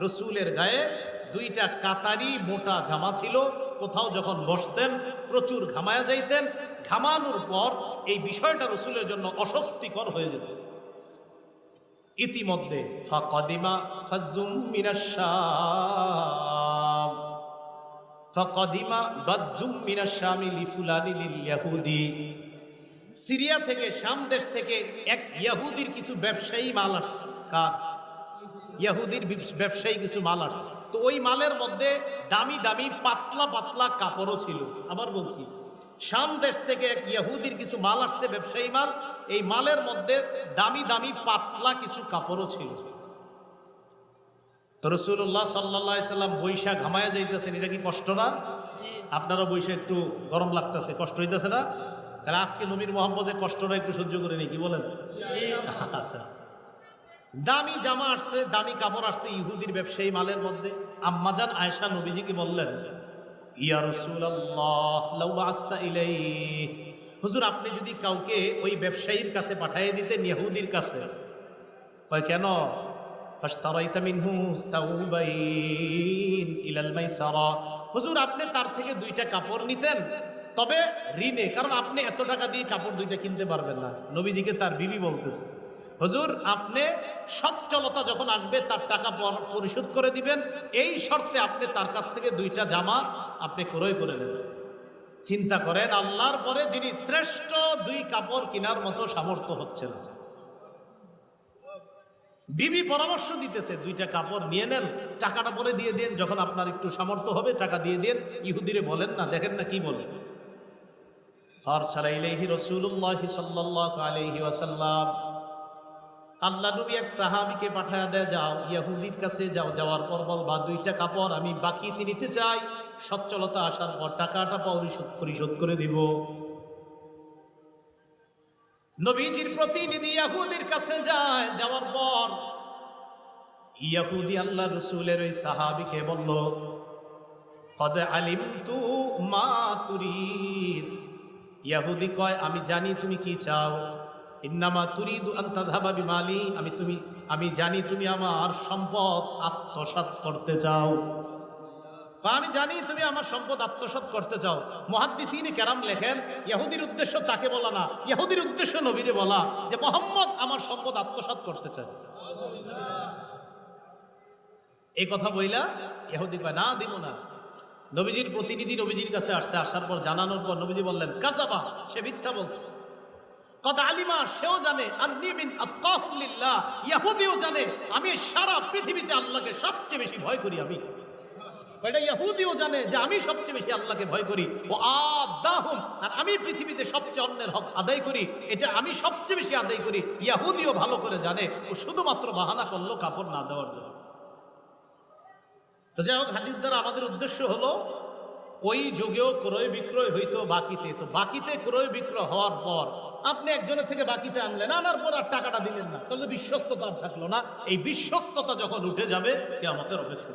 রসুলের গায়ে দুইটা কাতারি মোটা জামা ছিল। কোথাও যখন বসতেন, প্রচুর ঘামায়া যাইতেন। ঘামানোর পর এই বিষয়টা রসুলের জন্য অস্বস্তিকর হয়ে যেত। ইতিমধ্যে, ফাকাদিমা ফাজুম মিনাশ শাম। ফাকাদিমা বাজ্জুম মিনাশ লিফুলানি লিল সিরিয়া থেকে, শাম দেশ থেকে এক ইয়াহুদির কিছু ব্যবসায়ী মাল আসছে। কার? ইয়াহুদির ব্যবসায়ী কিছু মাল আসছে। তো ওই মালের মধ্যে দামি দামি পাতলা পাতলা কাপড়ও ছিল। আবার বলছি শাম দেশ থেকে এক ইয়াহুদির কিছু মাল আসছে ব্যবসায়ী মাল এই মালের মধ্যে দামি দামি পাতলা কিছু কাপড়ও ছিল। তো রসুল্লাহ সাল্লাহ সাল্লাম বৈশা ঘামায়া যাইতেছেন এটা কি কষ্ট না? আপনারও বৈশা একটু গরম লাগতেছে কষ্ট হইতেছে না? তাহলে আজকে নবীর মোহাম্মদের কষ্টটা একটু সহ্য করে নি কি বলেন? আচ্ছা আচ্ছা। দামি জামা আসছে, দামি কাপড় আসছে ইহুদির ব্যবসায়ী মালের মধ্যে। আম্মাজান আয়েশা নবীজিকে বললেন, ইয়া রাসূলুল্লাহ, লাউ বাস্তা ইলাই হুজুর, আপনি যদি কাউকে ওই ব্যবসায়ীর কাছে পাঠিয়ে দিতেন, ইহুদির কাছে, কয়, কেন? হুজুর, আপনি তার থেকে দুইটা কাপড় নিতেন, তবে ঋণে, কারণ আপনি এত টাকা দিয়ে কাপড় দুইটা কিনতে পারবেন না। নবীজিকে তার বিবি বলতেছে। হুজুর, আপনি সচ্ছলতা যখন আসবে, তার টাকা পরিশোধ করে দিবেন। এই শর্তে আপনি তার কাছ থেকে দুইটা জামা আপনি ক্রয় করে নেবেন। চিন্তা করেন, আল্লাহর পরে যিনি শ্রেষ্ঠ দুই কাপড় কেনার মতো সামর্থ্য হচ্ছে না। বিবি পরামর্শ দিতেছে, দুইটা কাপড় নিয়ে নেন, টাকাটা পরে দিয়ে দেন, যখন আপনার একটু সামর্থ্য হবে, টাকা দিয়ে দেন। ইহুদিরে বলেন না, দেখেন না কি বলেন ফারসালা ইলাইহি রাসূলুল্লাহ সাল্লাল্লাহু আলাইহি ওয়াসাল্লাম আল্লাহ নবী এক সাহাবীকে পাঠায় দেয়, যাও, ইয়াহুদির কাছে যাও, যাওয়ার পর বল, বা দুইটা কাপড় আমি বাকিতে নিতে চাই। সচ্ছলতা আসার পর টাকাটা পরিশোধ পরিশোধ করে দিব। নবীজির প্রতিনিধি ইয়াহুদির কাছে যায়, যাওয়ার পর ইয়াহুদি আল্লাহ রসুলের ওই সাহাবিকে বলল, কদ আলিম তু মা তুরিদ। ইয়াহুদি কয়, আমি জানি তুমি কি চাও। ইন্নামা তুরিদু আন্তা ধাবা বিমালি, আমি তুমি, আমি জানি তুমি আমার সম্পদ আত্মসাৎ করতে চাও। আমি জানি তুমি আমার সম্পদ আত্মসাৎ করতে চাও। মহাদ্দিসিনে কেরাম লেখেন ইহুদির উদ্দেশ্য তাকে বলা না ইহুদির উদ্দেশ্য নবীরে বলা যে মোহাম্মদ আমার সম্পদ আত্মসাৎ করতে চায়। এই কথা বইলা ইহুদি কয়, না, দিব না। নবীজির প্রতিনিধি নবীজির কাছে আসছে, আসার পর জানানোর পর নবীজি বললেন, কাজাবা, সে মিথ্যা বলছে। কদ আলিমা, সেও জানে, আন্নি মিন আত্তাহুম লিল্লাহ। জানে, আমি সারা পৃথিবীতে আল্লাহকে সবচেয়ে বেশি ভয় করি আমি। এটা ইহুদিও জানে যে আমি সবচেয়ে বেশি আল্লাহকে ভয় করি? ও আদাহুম, আর আমি পৃথিবীতে সবচেয়ে অন্যের হক আদায় করি, এটা আমি সবচেয়ে বেশি আদায় করি। ইহুদিও ভালো করে জানে, ও শুধুমাত্র বাহানা করল কাপড় না দেওয়ার জন্য। তো যাই হোক, হাদিস দ্বারা আমাদের উদ্দেশ্য হলো ওই যুগেও ক্রয় বিক্রয় হইতো বাকিতে। তো বাকিতে ক্রয় বিক্রয় হওয়ার পর আপনি একজনের থেকে বাকিতে আনলেন, আনার পর আর টাকাটা দিলেন না। তাহলে বিশ্বস্ততা আর থাকল না। এই বিশ্বস্ততা যখন উঠে যাবে কে আমাদের অপেক্ষা